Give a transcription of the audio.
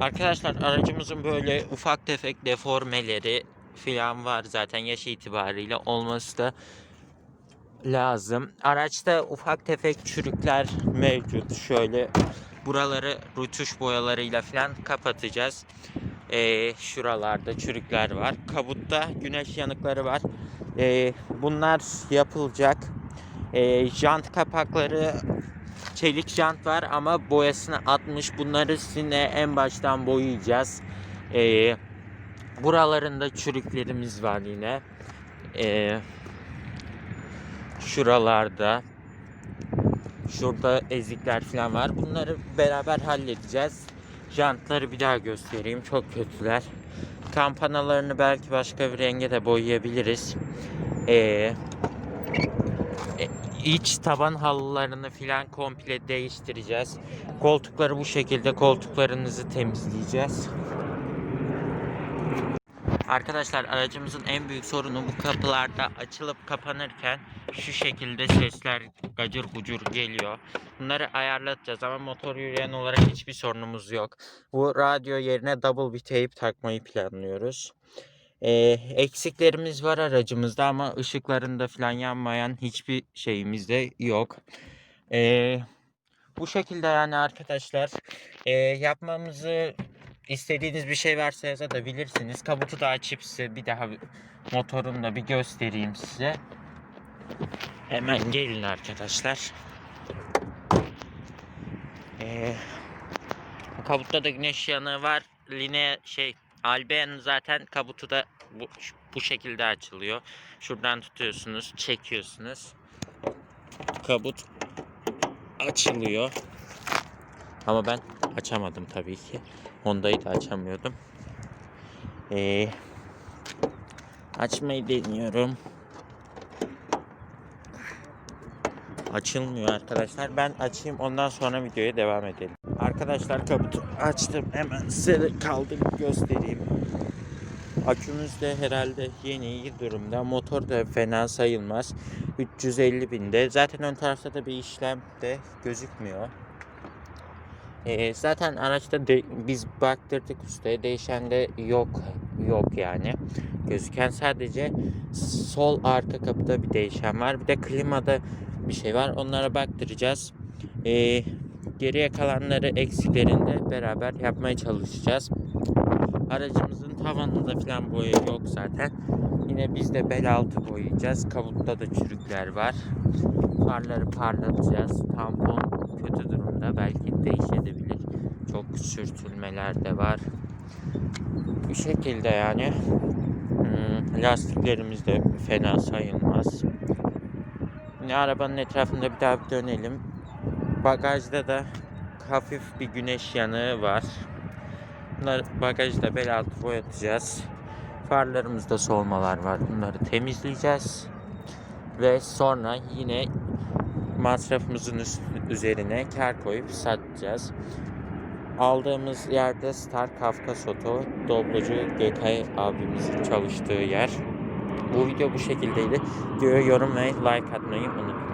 Arkadaşlar aracımızın böyle ufak tefek deformeleri falan var zaten yaş itibariyle olması da lazım. Araçta ufak tefek çürükler mevcut. Şöyle buraları rutuş boyalarıyla falan kapatacağız. Ee, şuralarda çürükler var. Kabutta güneş yanıkları var. Ee, bunlar yapılacak. Ee, jant kapakları çelik jant var ama boyasını atmış. Bunları sizinle en baştan boyayacağız. Ee, buralarında çürüklerimiz var yine. Ee, şuralarda şurada ezikler falan var. Bunları beraber halledeceğiz. Jantları bir daha göstereyim. Çok kötüler. Kampanalarını belki başka bir renge de boyayabiliriz. Ee, iç taban halılarını filan komple değiştireceğiz. Koltukları bu şekilde koltuklarınızı temizleyeceğiz. Arkadaşlar aracımızın en büyük sorunu bu kapılarda açılıp kapanırken şu şekilde sesler gacır gucur geliyor. Bunları ayarlatacağız ama motor yürüyen olarak hiçbir sorunumuz yok. Bu radyo yerine double bir teyp takmayı planlıyoruz. Ee, eksiklerimiz var aracımızda ama ışıklarında falan yanmayan hiçbir şeyimiz de yok. Ee, bu şekilde yani arkadaşlar Ee, yapmamızı istediğiniz bir şey varsa yazabilirsiniz. Kabutu da açıp size bir daha motorunu da bir göstereyim size. Hemen gelin arkadaşlar. Ee, kabutta da güneş yanığı var. Line şey Alben zaten kabutu da bu, bu şekilde açılıyor. Şuradan tutuyorsunuz, çekiyorsunuz. Kabut açılıyor. Ama ben açamadım tabii ki. Honda'yı da açamıyordum. Ee, açmayı deniyorum. Açılmıyor arkadaşlar. Ben açayım ondan sonra videoya devam edelim. Arkadaşlar kaputu açtım. Hemen size kaldırıp göstereyim. Akümüz de herhalde yeni iyi durumda. Motor da fena sayılmaz. 350 binde. Zaten ön tarafta da bir işlem de gözükmüyor. Ee, zaten araçta de, biz baktırdık ustaya değişen de yok yok yani gözüken sadece sol arka kapıda bir değişen var bir de klimada bir şey var onlara baktıracağız Ee, geriye kalanları eksiklerinde beraber yapmaya çalışacağız aracımızın tavanında falan boya yok zaten yine biz de bel altı boyayacağız kabutta da çürükler var farları parlatacağız tampon kötü durumda belki değişebilir. Çok sürtülmeler de var. Bu şekilde yani. Hmm, lastiklerimiz de fena sayılmaz. Yine arabanın etrafında bir daha bir dönelim. Bagajda da hafif bir güneş yanığı var. Bunları bagajda bel altı boyatacağız. Farlarımızda solmalar var. Bunları temizleyeceğiz. Ve sonra yine masrafımızın üzerine kar koyup satacağız. Aldığımız yerde Star Kafkas Oto, Doblocu GK abimizin çalıştığı yer. Bu video bu şekildeydi. Videoya yorum ve like atmayı unutmayın.